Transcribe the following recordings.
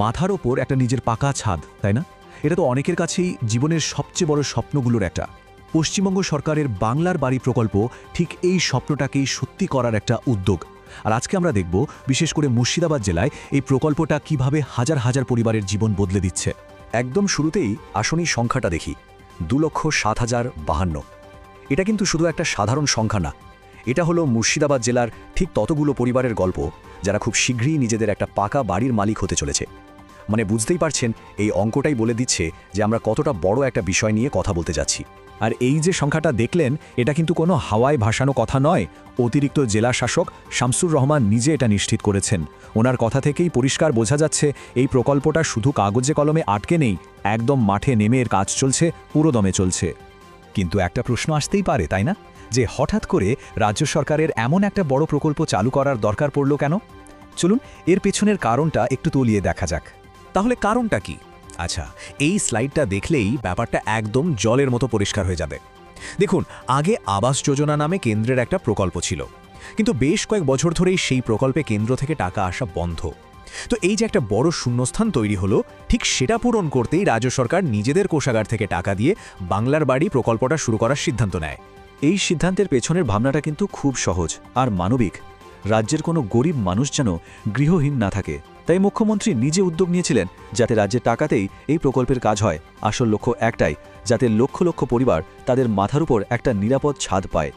মাথার ওপর একটা নিজের পাকা ছাদ, তাই না? এটা তো অনেকের কাছেই জীবনের সবচেয়ে বড় স্বপ্নগুলোর একটা। পশ্চিমবঙ্গ সরকারের বাংলার বাড়ি প্রকল্প ঠিক এই স্বপ্নটাকেই সত্যি করার একটা উদ্যোগ। আর আজকে আমরা দেখব, বিশেষ করে মুর্শিদাবাদ জেলায় এই প্রকল্পটা কীভাবে হাজার হাজার পরিবারের জীবন বদলে দিচ্ছে। একদম শুরুতেই আসনী সংখ্যাটা দেখি। দু লক্ষ সাত হাজার বাহান্ন। এটা কিন্তু শুধু একটা সাধারণ সংখ্যা না। এটা হলো মুর্শিদাবাদ জেলার ঠিক ততগুলো পরিবারের গল্প, যারা খুব শীঘ্রই নিজেদের একটা পাকা বাড়ির মালিক হতে চলেছে। মানে বুঝতেই পারছেন, এই অঙ্কটাই বলে দিচ্ছে যে আমরা কতটা বড় একটা বিষয় নিয়ে কথা বলতে যাচ্ছি। আর এই যে সংখ্যাটা দেখলেন, এটা কিন্তু কোনো হাওয়ায় ভাসানো কথা নয়। অতিরিক্ত জেলা শাসক শামসুর রহমান নিজে এটা নিশ্চিত করেছেন। ওনার কথা থেকেই পরিষ্কার বোঝা যাচ্ছে, এই প্রকল্পটা শুধু কাগজে কলমে আটকে নেই, একদম মাঠে নেমে এর কাজ চলছে, পুরোদমে চলছে। কিন্তু একটা প্রশ্ন আসতেই পারে, তাই না? যে হঠাৎ করে রাজ্য সরকারের এমন একটা বড় প্রকল্প চালু করার দরকার পড়ল কেন? চলুন, এর পেছনের কারণটা একটু তলিয়ে দেখা যাক। তাহলে কারণটা কি? আচ্ছা এই স্লাইডটা দেখলেই ব্যাপারটা একদম জলের মতো পরিষ্কার হয়ে যাবে। দেখুন, আগে আবাস যোজনা নামে কেন্দ্রের একটা প্রকল্প ছিল। কিন্তু বেশ কয়েক বছর ধরেই সেই প্রকল্পে কেন্দ্র থেকে টাকা আসা বন্ধ। তো এই যে একটা বড় শূন্যস্থান তৈরি হলো, ঠিক সেটা পূরণ করতেই রাজ্য সরকার নিজেদের কোষাগার থেকে টাকা দিয়ে বাংলার বাড়ি প্রকল্পটা শুরু করার সিদ্ধান্ত নেয়। এই সিদ্ধান্তের পেছনের ভাবনাটা কিন্তু খুব সহজ আর মানবিক। রাজ্যের কোনো গরিব মানুষ যেন গৃহহীন না থাকে। তাই মুখ্যমন্ত্রী নিজে উদ্যোগ নিয়েছিলেন যাতে রাজ্যের টাকাতেই এই প্রকল্পের কাজ হয়। আসল লক্ষ্য একটাই, যাতে লক্ষ লক্ষ পরিবার তাদের মাথার উপর একটা নিরাপদ ছাদ পায়।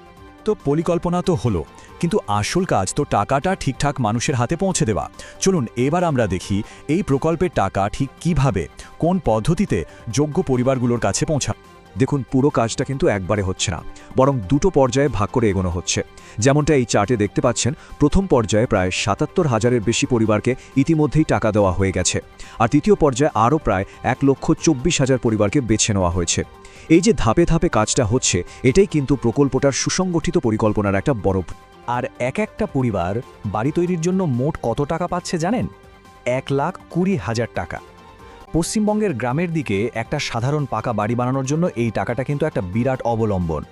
তো পরিকল্পনা তো হলো, কিন্তু আসল কাজ তো টাকাটা ঠিকঠাক মানুষের হাতে পৌঁছে দেওয়া। চলুন এবার আমরা দেখি এই প্রকল্পের টাকা ঠিক কীভাবে, কোন পদ্ধতিতে যোগ্য পরিবারগুলোর কাছে পৌঁছা দেখুন, পুরো কাজটা কিন্তু একবারে হচ্ছে না, বরং দুটো পর্যায়ে ভাগ করে এগোনো হচ্ছে। যেমনটা এই চার্টে দেখতে পাচ্ছেন, প্রথম পর্যায়ে প্রায় সাতাত্তর হাজারের বেশি পরিবারকে ইতিমধ্যেই টাকা দেওয়া হয়ে গেছে, আর তৃতীয় পর্যায়ে আরও প্রায় এক লক্ষ চব্বিশ হাজার পরিবারকে বেছে নেওয়া হয়েছে। এই যে ধাপে ধাপে কাজটা হচ্ছে, এটাই কিন্তু প্রকল্পটার সুসংগঠিত পরিকল্পনার একটা বড় আর এক একটা পরিবার বাড়ি তৈরির জন্য মোট কত টাকা পাচ্ছে জানেন? এক লাখ কুড়ি হাজার টাকা। পশ্চিমবঙ্গের গ্রামের দিকে একটা সাধারণ পাকা বাড়ি বানানোর জন্য এই টাকাটা কিন্তু একটা বিরাট অবলম্বন।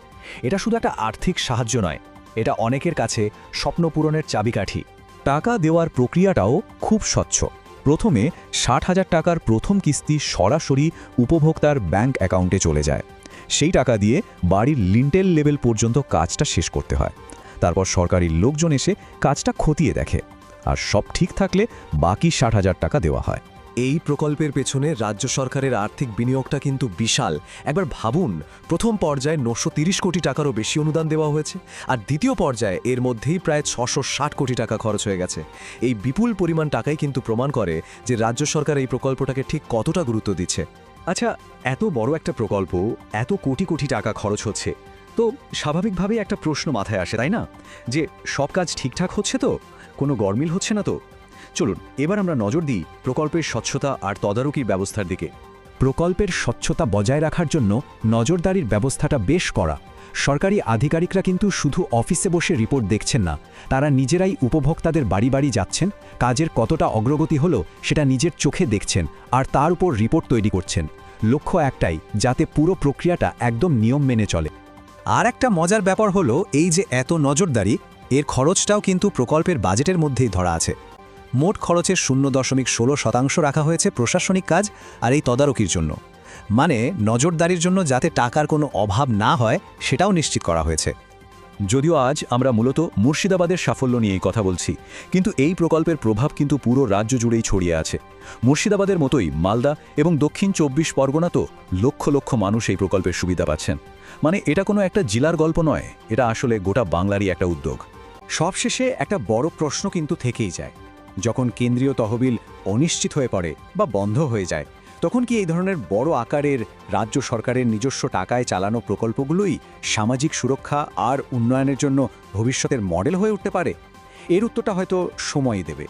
এটা শুধু একটা আর্থিক সাহায্য নয়, এটা অনেকের কাছে স্বপ্ন পূরণের চাবিকাঠি। টাকা দেওয়ার প্রক্রিয়াটাও খুব স্বচ্ছ। প্রথমে ষাট হাজার টাকার প্রথম কিস্তি সরাসরি উপভোক্তার ব্যাংক অ্যাকাউন্টে চলে যায়। সেই টাকা দিয়ে বাড়ির লিন্টেল লেভেল পর্যন্ত কাজটা শেষ করতে হয়। তারপর সরকারি লোকজন এসে কাজটা খতিয়ে দেখে। আর সব ঠিক থাকলে বাকি ষাট হাজার টাকা দেওয়া হয়। এই প্রকল্পের পেছনে রাজ্য সরকারের আর্থিক বিনিয়োগটা কিন্তু বিশাল। একবার ভাবুন, প্রথম পর্যায়ে নশো কোটি টাকারও বেশি অনুদান দেওয়া হয়েছে, আর দ্বিতীয় পর্যায়ে এর মধ্যেই প্রায় ছশো কোটি টাকা খরচ হয়ে গেছে। এই বিপুল পরিমাণ টাকাই কিন্তু প্রমাণ করে যে রাজ্য সরকার এই প্রকল্পটাকে ঠিক কতটা গুরুত্ব দিচ্ছে। আচ্ছা এত বড় একটা প্রকল্প, এত কোটি কোটি টাকা খরচ হচ্ছে। তো স্বাভাবিকভাবেই একটা প্রশ্ন মাথায় আসে, তাই না? যে সব কাজ ঠিকঠাক হচ্ছে তো? কোনো গরমিল হচ্ছে না তো? চলুন, এবার আমরা নজর দিই প্রকল্পের স্বচ্ছতা আর তদারকির ব্যবস্থার দিকে। প্রকল্পের স্বচ্ছতা বজায় রাখার জন্য নজরদারির ব্যবস্থাটা বেশ করা সরকারি আধিকারিকরা কিন্তু শুধু অফিসে বসে রিপোর্ট দেখছেন না, তারা নিজেরাই উপভোক্তাদের বাড়ি বাড়ি যাচ্ছেন, কাজের কতটা অগ্রগতি হলো সেটা নিজের চোখে দেখছেন আর তার উপর রিপোর্ট তৈরি করছেন। লক্ষ্য একটাই, যাতে পুরো প্রক্রিয়াটা একদম নিয়ম মেনে চলে। আর একটা মজার ব্যাপার হলো এই যে এত নজরদারি, এর খরচটাও কিন্তু প্রকল্পের বাজেটের মধ্যেই ধরা আছে। মোট খরচের শূন্য দশমিক ষোলো শতাংশ রাখা হয়েছে প্রশাসনিক কাজ আর এই তদারকির জন্য। মানে নজরদারির জন্য যাতে টাকার কোনো অভাব না হয়, সেটাও নিশ্চিত করা হয়েছে। যদিও আজ আমরা মূলত মুর্শিদাবাদের সাফল্য নিয়েই কথা বলছি, কিন্তু এই প্রকল্পের প্রভাব কিন্তু পুরো রাজ্য জুড়েই ছড়িয়ে আছে। মুর্শিদাবাদের মতোই মালদা এবং দক্ষিণ চব্বিশ পরগনা তো লক্ষ লক্ষ মানুষ এই প্রকল্পের সুবিধা পাচ্ছেন। মানে এটা কোনো একটা জেলার গল্প নয়, এটা আসলে গোটা বাংলারই একটা উদ্যোগ। সবশেষে একটা বড় প্রশ্ন কিন্তু থেকেই যায় যখন কেন্দ্রীয় তহবিল অনিশ্চিত হয়ে পড়ে বা বন্ধ হয়ে যায়, তখন কি এই ধরনের বড় আকারের রাজ্য সরকারের নিজস্ব টাকায় চালানো প্রকল্পগুলোই সামাজিক সুরক্ষা আর উন্নয়নের জন্য ভবিষ্যতের মডেল হয়ে উঠতে পারে? এর উত্তরটা হয়তো সময়ই দেবে।